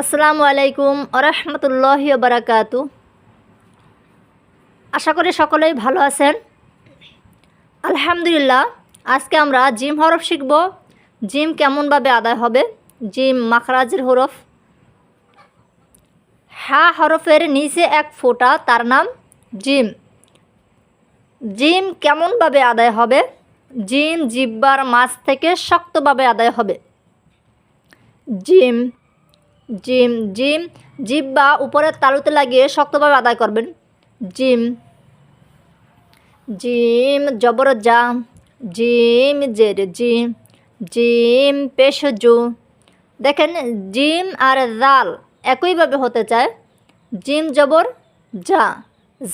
আসসালামু আলাইকুম আরহামতুল্লাহ বারাকাতু। আশা করি সকলেই ভালো আছেন। আলহামদুলিল্লাহ, আজকে আমরা জিম হরফ শিখব। জিম কেমনভাবে আদায় হবে? জিম মাখরাজের হরফ। হা হরফের নিচে এক ফোঁটা, তার নাম জিম। জিম কেমনভাবে আদায় হবে? জিম জিব্বার মাছ থেকে শক্তভাবে আদায় হবে। জিম জিম জিম, জিব্বা উপরের তালুতে লাগিয়ে শক্তভাবে আদায় করবেন। জিম জিম জবর জা জিম জের, জিম জিম পেশ জু দেখেন, জিম আর জাল একইভাবে হতে চায়। জিম জবর যা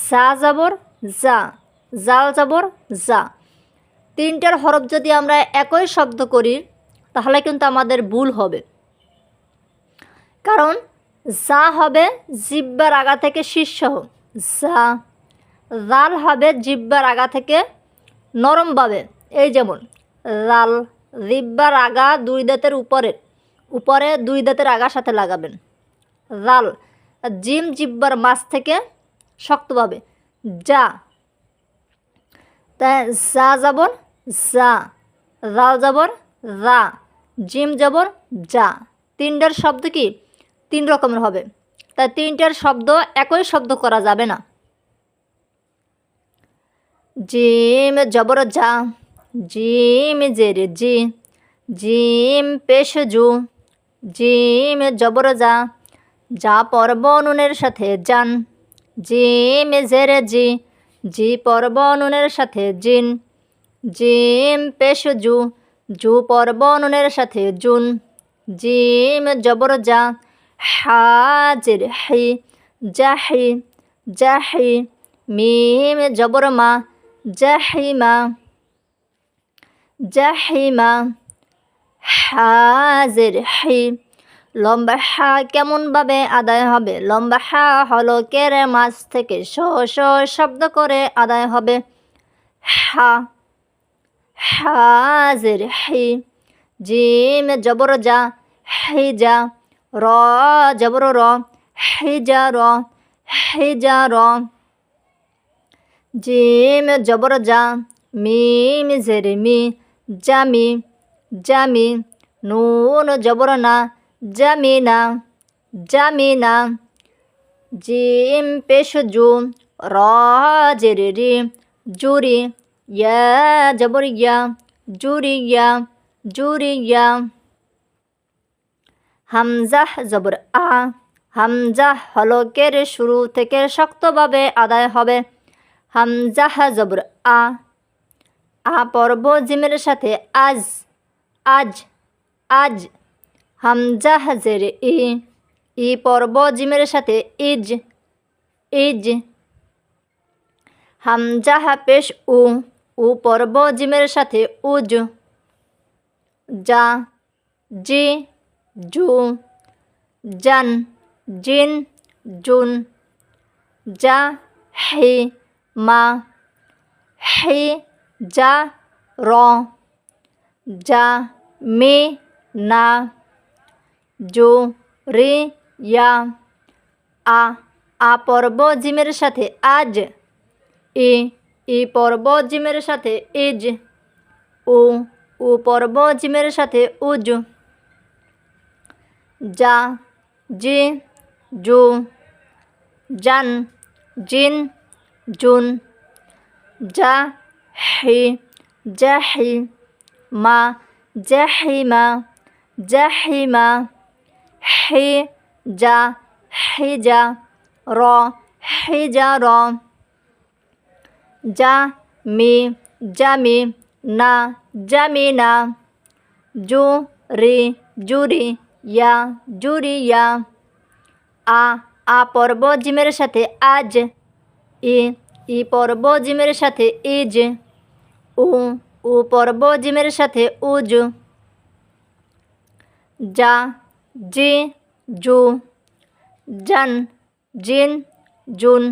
যা জবর যা জাল জবর যা তিনটার হরফ যদি আমরা একই শব্দ করি, তাহলে কিন্তু আমাদের ভুল হবে। কারণ যা হবে জিব্বার আগা থেকে শীর্ষ। যা জাল হবে জিব্বার আগা থেকে নরমভাবে এই যেমন, লাল জিব্বার আগা দুই দাঁতের উপরে উপরে দুই দাঁতের আগার সাথে লাগাবেন। লাল জিম জিব্বার মাছ থেকে শক্তভাবে যা তাই যা যাবর যা জাল যাবর যা, জিম যাবর যা। তিনটার শব্দ কি? তিন রকমের হবে। তাই তিনটার শব্দ, একই শব্দ করা যাবে না। জিম জবর যা, জিম জের জি, জিম পেশ জু, জিম জবর যা যা পর্ব নুনের সাথে যান জিম জের জি জি পর্ব নুনের সাথে জিন, জিম পেশ জু জু পর্ব নুনের সাথে জুন, জিম জবর যা হাজির হি জাহি জাহি, মিম জবর মা জাহিমা জাহিমা হাজির হি। লম্বা হা কেমনভাবে আদায় হবে? লম্বা হা হলো কেরে মাছ থেকে শ শ শব্দ করে আদায় হবে। হা, হাজির হি, জিম জবর যা হিজা র, জবর র হিজা র হিজা র জিম, জবর যা মিম জের মি জামি জামি, নুন, জবর না জামিনা জামিনা জিম পেশ জু, র জের রি জুরি, ইয়া, জবর ইয়া জুরিয়া জুরিয়া হামজাহ জবর আ, হামজাহ হলকের শুরু থেকে শক্তভাবে আদায় হবে। হামজাহ জবর আ আ পর্ব জিমের সাথে আজ আজ আজ। হামজাহ জের ই ই পর্ব জিমের সাথে ইজ ইজ। হামজাহ পেশ উ উ পর্ব জিমের সাথে উজ। যা, জি। জু জান, জিন, জুন যা হি, মা, হি যা র যা মি, না, জু, রি, ইয়া, আ আ পর্ব জিমের সাথে আজ ই ই পর্ব জিমের সাথে ইজ উ উ পর্ব জিমের সাথে উজ। যা জি জু জান, জিন, জুন, যা, হি জাহি মা জাহিমা জাহিমা হি যা হিজা র হিজা র, যা, মি জামি না জামিনা জু, রি জুরি ইয়া জুরিয়া আ আ পর্ব জিমের সাথে আজ। ই ই পর্ব জিমের সাথে ইজ। উ উ পর্ব জিমের সাথে উজ। যা জি, জু। জান, জিন, জুন।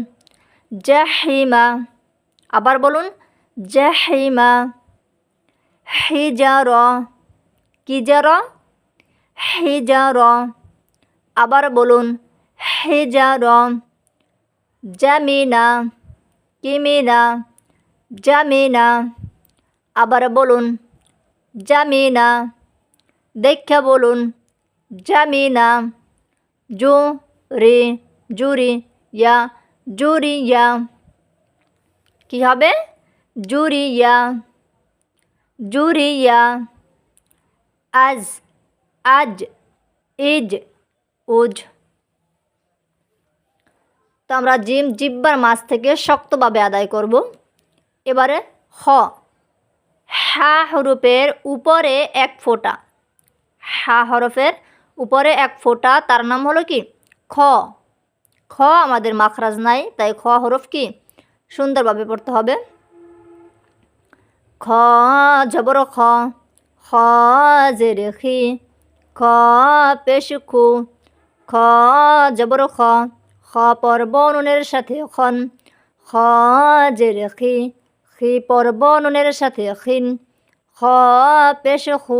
জাহিমা। আবার বলুন, জাহিমা। হিজার। কি জার? হিজার আবার বলুন হেজার জামিনা, কিমিনা, জামিনা। আবার বলুন, জামিনা। দেখা বলুন, জামিনা। জু, রে, জুরি, ইয়া, জুরি জুরিয়া কি হবে? জুরি জুরিয়া জুরিয়া আজ আজ ইজ উজ তো আমরা জিম, জিব্বার মাছ থেকে শক্তভাবে আদায় করব। এবারে হ। হা হরফের উপরে এক ফোঁটা। হা হরফের উপরে এক ফোঁটা, তার নাম হলো কি? খ। খ আমাদের মাখরাজ নাই, তাই খ হরফ কি? সুন্দরভাবে পড়তে হবে। খ, জবর খ। খ জেরে খি। খ পেশ খু খ জবর খ খ পর্ব নুনের সাথে খন, খ জেরে খি খি পর্ব নুনের সাথে খিন, খ পেশ খু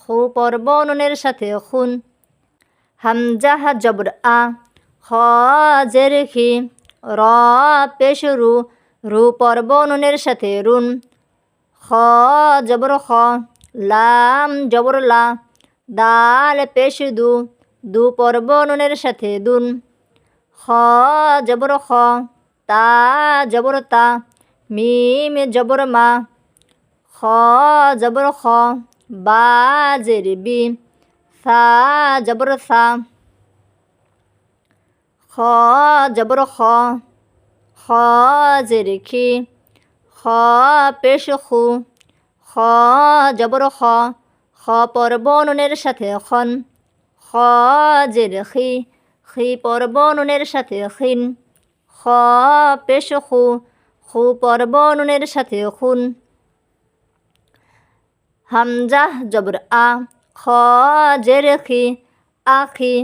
খু পর্ব নুনের সাথে খুন হামজাহ জবর আ খ জের খি র পেশ রু রু পর্ব নুনের সাথে রুন, খ জবর খ লাম জবর লা দাল, পেশ, দু। দু পর্ব নুনের সাথে দুন। খ, জবর খ। তা, জবর তা। মিম, জবর মা। খ, জবর খ। বা, জের, বি। সা, জবর সা। খ, জবর খ। খ, জের, খি। খ, পেশ, খু। খ, জবর খ। খ পর্ব নুনের সাথে খন। খ জের খি খি পর্ব নুনের সাথে খিন। খ পেশ খু খু পর্ব নুনের সাথে খুন। হামজাহ জবর আ, খ জের খি আখি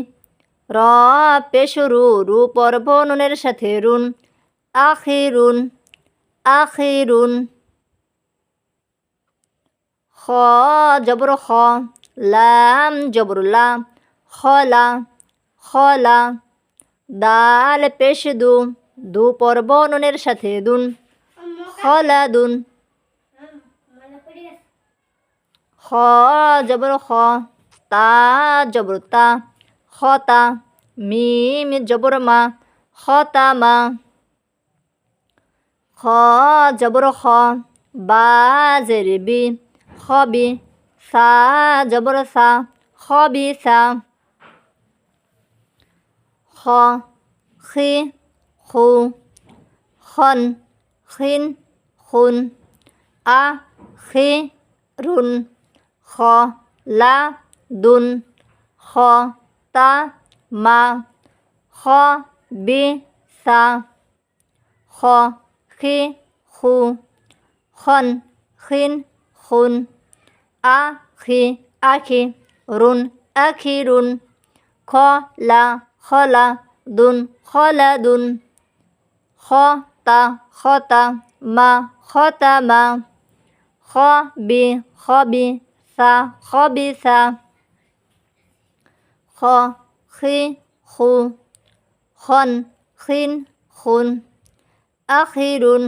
র পেশ রু রু পর্ব নুনের সাথে রুন। আখিরুন আখিরুন খ, জবর খ, লাম, জবর লা খলা খলা দাল, পেশ দু দু পর্ব নুনের সাথে দুন খলা দুন, খ, জবর খ, তা, জবর তা খতা মিম, জবর মা খতা মা, খ, জবর খ, বা, জের, বি খবি সা, জবর সা খবি সা। খ খি, খু খন খিন, খুন। আ, খি, রুন। খ লা, দুন। খ তা, মা। খ বি, সা। খ খি, খু। খন খিন, খুন। আ খি আখি রুন আখি রুন খ লা খলা দুন খলা দুন খ তা খতা মা খতা মা খ বি খবি সা খবি সা খ খি খু খন খিন খুন আখিরুন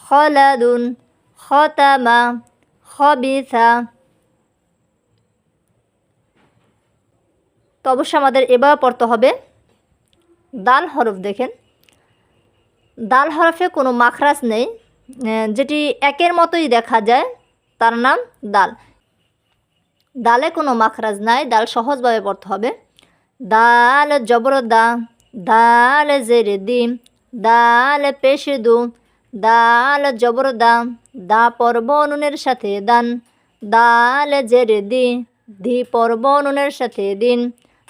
খলাদুন খতামা খবিসা তো অবশ্যই আমাদের এবার পড়তে হবে। দাল হরফ দেখেন। দাল হরফে কোনো মাখরাজ নেই যেটি একের মতোই দেখা যায়, তার নাম দাল। দালে কোনো মাখরাজ নাই, দাল সহজভাবে পড়তে হবে। দাল জবর দা দাল জের দিম, দাল পেশ দু দাল জবর দা দা পর্ব নুনের সাথে দান, দাল জের দি দি পর্ব নুনের সাথে দিন।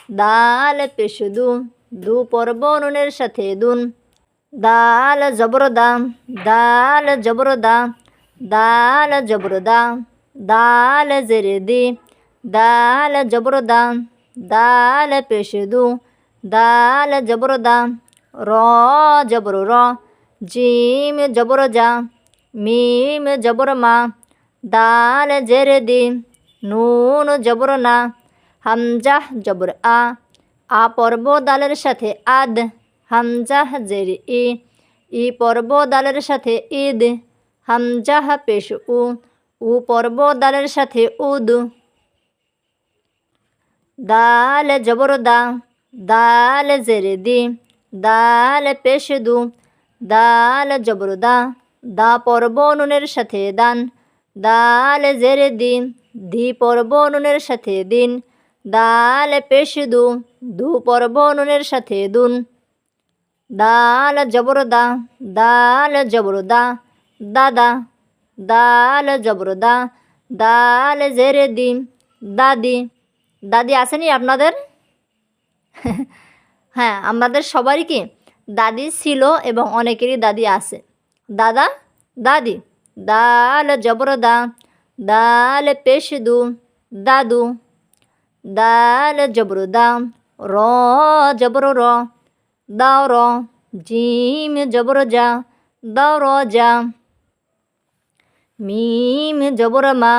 দাল পেশ দু দু পর্ব নুনের সাথে দুন। দাল জবর দা দাল জবর দা দাল জবর দা দাল জের দি। দাল জবর দা দাল পেশ দু দাল জবর দা র জবর র, জিম জবর যা মিম জবর মা। দাল জের দি, নুন জবর না। হামজা জবর আ। আ পর্ব দালের সাথে আদ। হামজাহ জের ই। ই পর্ব দালের সাথে ঈদ। হামজাহ পেশ উ। উ পর্ব দালের সাথে উদ। দাল জবর দা। দাল জের দি। দাল পেশ দু। দাল জবর দা। দা পর্ব নুনের সাথে দান। দাল জের দিন ধি পর্ব নুনের সাথে দিন। দাল পেশ দু দু পর্ব নুনের সাথে দুন। দাল জবর দা দাল জবর দা দাদা। দাল জবর দা দাল জেরে দি দাদি। দাদি আসেনি আপনাদের? হ্যাঁ আমাদের সবারই কি দাদি ছিল এবং অনেকেরই দাদি আছে। দাদা, দাদি। দাল জবর দা দাল পেশ দু দাদু। দাল জবর দা র জবর র, দাও র, জিম জবর যা, দাও র যা। মিম জবর মা,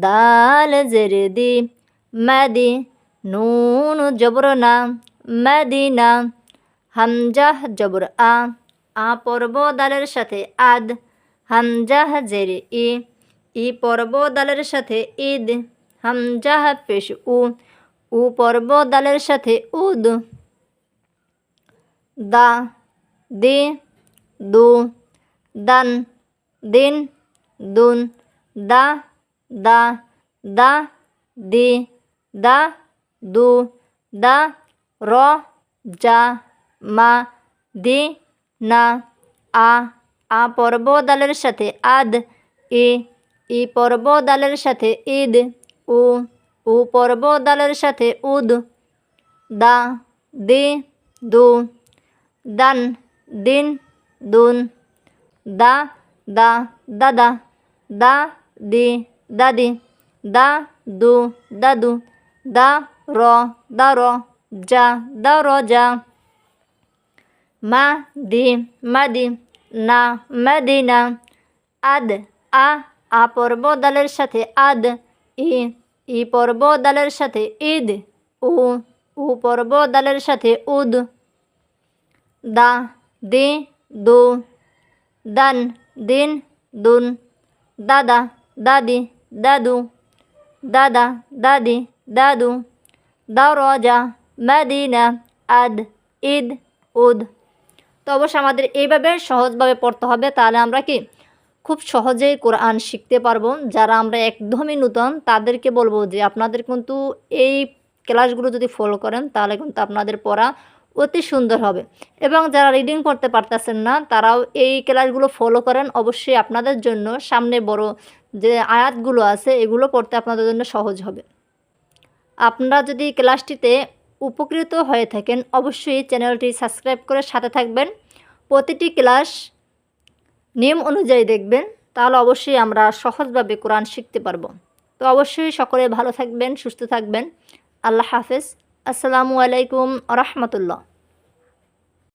দাল জেরে দি, মাদি, নুন জবর না মাদিনা হামজাহ জবর আ আ পর্ব দালের সাথে আদ হামজাহ জেরে ই ই পর্ব দালের সাথে ঈদ। হামজাহ পেশ উ উ পর্ব দালের সাথে উদ। দা, দি, দু, দান, দিন, দুন, দা দা দা, দি, দা, দু, দা, র যা মা, দি, না, আ আ পর্ব দালের সাথে আদ ই ই পর্ব দালের সাথে ঈদ। উ উ পর্ব দালের সাথে উদ, দা, দি, দু, দান, দিন, দুন, দা দা, দাদা, দা, দি, দাদি, দা, দু, দাদু, দা, র দা, র যা দা, র যা মা, দি মাদি না মাদিনা আদ, আ আ পর্ব দালের সাথে আদ ই ই পর্ব দালের সাথে ঈদ। উ উ পর্ব দালের সাথে উদ। দা, দি, দু। দান, দিন, দুন। দাদা, দাদি, দাদু। দাদা, দাদি, দাদু। দাওরজা মাদিনা, আদ, ঈদ, উদ। তো অবশ্যই আমাদের এইভাবে সহজভাবে পড়তে হবে। তাহলে আমরা কি খুব সহজেই কোরআন শিখতে পারব। যারা আমরা একদমই নূতন, তাদেরকে বলব যে আপনাদের কিন্তু এই ক্লাসগুলো যদি ফলো করেন, তাহলে কিন্তু আপনাদের পড়া অতি সুন্দর হবে। এবং যারা রিডিং করতে পারতেছেন না, তারাও এই ক্লাসগুলো ফলো করেন। অবশ্যই আপনাদের জন্য সামনে বড় যে আয়াতগুলো আছে, এগুলো পড়তে আপনাদের জন্য সহজ হবে। আপনারা যদি ক্লাসটিতে উপকৃত হয়ে থাকেন, অবশ্যই চ্যানেলটি সাবস্ক্রাইব করে সাথে থাকবেন। প্রতিটি ক্লাস নিয়ম অনুযায়ী দেখবেন, তাহলে অবশ্যই আমরা সহজভাবে কোরআন শিখতে পারব। তো অবশ্যই সকলে ভালো থাকবেন, সুস্থ থাকবেন। আল্লাহ হাফেজ। আসসালামু আলাইকুম রহমতুল্লাহ।